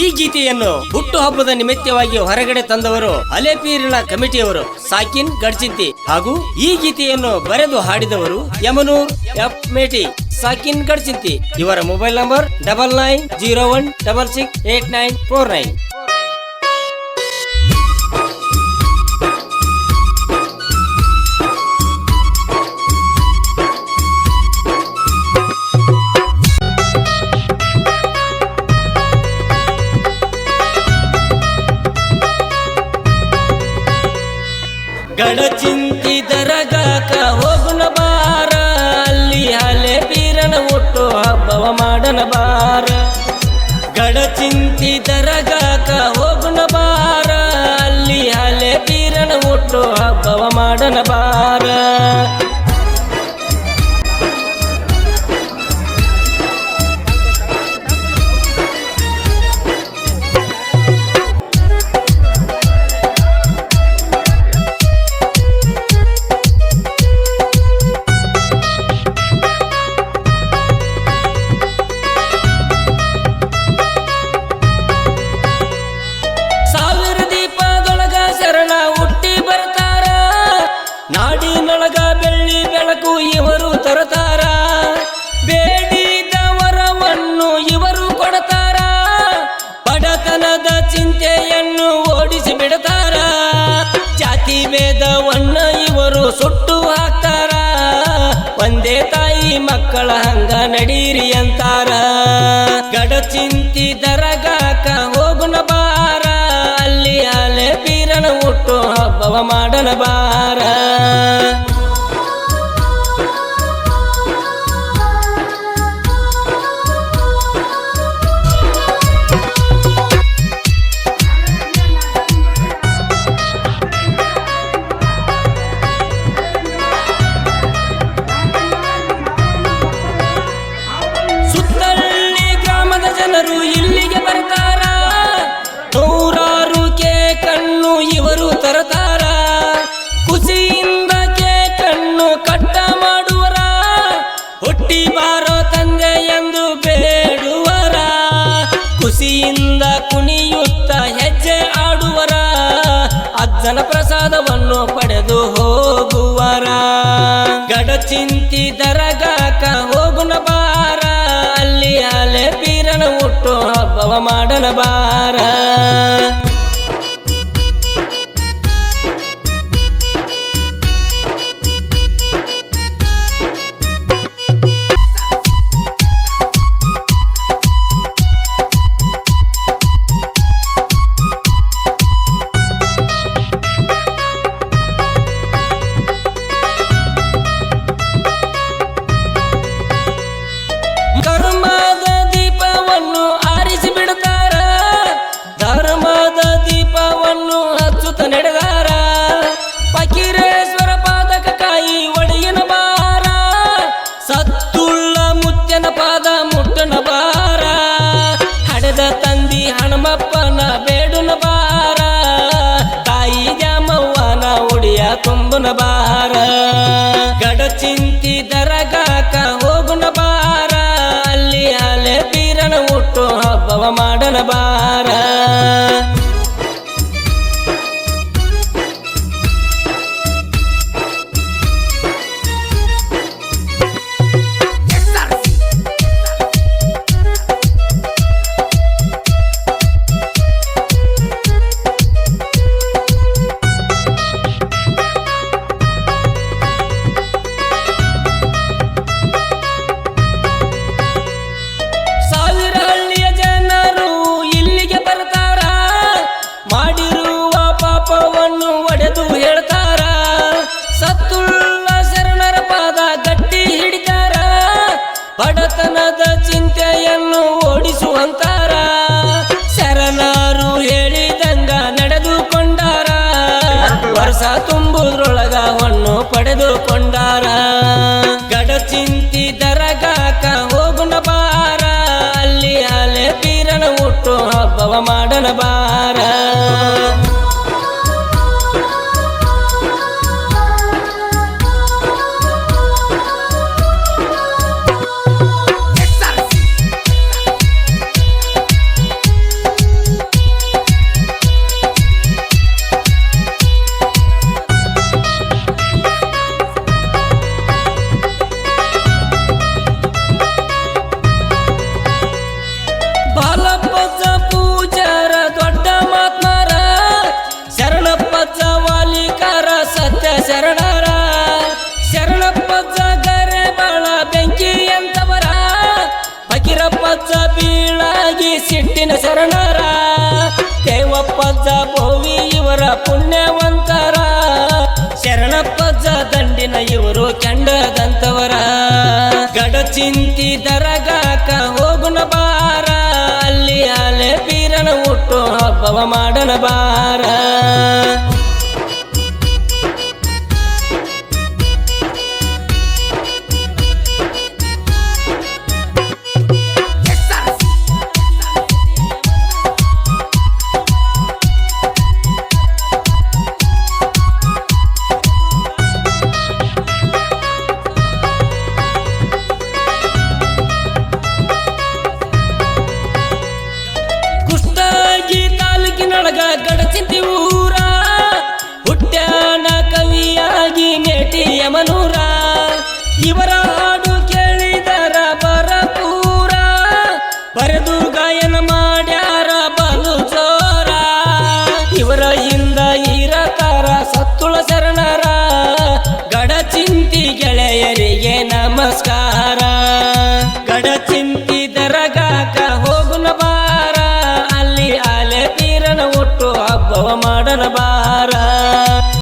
ಈ ಗೀತೆಯನ್ನು ಹುಟ್ಟು ಹಬ್ಬದ ನಿಮಿತ್ತವಾಗಿ ಹೊರಗಡೆ ತಂದವರು ಅಲೆಪೀರಿನ ಕಮಿಟಿಯವರು ಸಾಕಿನ್ ಗಡ್ಚಿಂತಿ ಹಾಗೂ ಈ ಗೀತೆಯನ್ನು ಬರೆದು ಹಾಡಿದವರು ಯಮನೂರ್ ಎಫ್ ಮೇಟಿ, ಸಾಕಿನ್ ಗಡ್ಚಿಂತಿ. ಇವರ mobile number double nine zero one double six eight nine four nine. ಹಬ್ಬವ ಗಡ ಚಿಂತಿ ದರಗಾಕ ಹೋಗುನ ಬಾರ ಅಲ್ಲಿ ಹಲೆ ತೀರನ ಒಟ್ಟು ಹಬ್ಬವ ಮಾಡನ ಬಾರ. ಭೇದವನ್ನ ಇವರು ಸುಟ್ಟು ಹಾಕ್ತಾರ. ಒಂದೇ ತಾಯಿ ಮಕ್ಕಳ ಹಂಗ ನಡೀರಿ ಅಂತಾರ. ಗಡಚಿಂತಿ ದರಗಾಕ ಹೋಗುನ ಬಾರ. ಅಲ್ಲಿ ಅಲೆ ಬೀರನ ಹುಟ್ಟು ಹಬ್ಬವ ಮಾಡನ ಬಾರ. ಅಜ್ಜನ ಪ್ರಸಾದವನ್ನು ಪಡೆದು ಹೋಗುವರ. ಗಡಚಿಂತಿ ದರಗಾಕ ಹೋಗುನ ಬಾರ ಅಲ್ಲಿ ಅಲೆ ಬೀರನ ಹುಟ್ಟು ಹಬ್ಬವ ಮಾಡಲ ಬಾರ ತುಂಬುನ ಬಾರ. ಗಡಚಿಂತಿ ದರಗಾಕ ಹೋಗುನ ಬಾರ. ಅಲ್ಲಿ ಅಲೆ ಬೀರನ ಹುಟ್ಟು ಹಬ್ಬವ ಮಾಡನ ಬಾರ. ತುಂಬುದ್ರೊಳಗ ಹೊಣ್ಣು ಪಡೆದುಕೊಂಡಾರ. ಗಡಚಿಂತಿ ದರಗಾಕ ಹೋಗುಣ ಬಾರ. ಅಲ್ಲಿ ಅಲೆ ಬೀರನ ಹುಟ್ಟು ಹಬ್ಬವ ಮಾಡನ ಬಾರ. ಶರಣರ, ಶರಣಪ್ಪ ಜಗರೆ ಬಾಳ ಬೆಂಕಿ ಎಂತವರ ಫಕೀರಪ್ಪಜ್ಜ ಬೀಳಾಗಿ ಸಿಟ್ಟಿನ ಶರಣರ. ಜ ಭೋವಿ ಇವರ ಪುಣ್ಯವಂತರ. ಶರಣಪ್ಪಜ್ಜ ದಂಡಿನ ಇವರು ಕೆಂಡದಂತವರ. ಗಡ ಚಿಂತಿ ದರಗಾಕ ಹೋಗುನ ಬಾರ ಅಲ್ಲಿ ಅಲೆ ಪೀರನ ಹುಟ್ಟು ಹಬ್ಬವ ಮಾಡನ ಬಾರ ಹುಟ್ಟ್ಯಾನ ಕವಿಯಾಗಿ ಮೇಟಿ ಯಮನೂರ ಹೋಗುನ ಬಾರ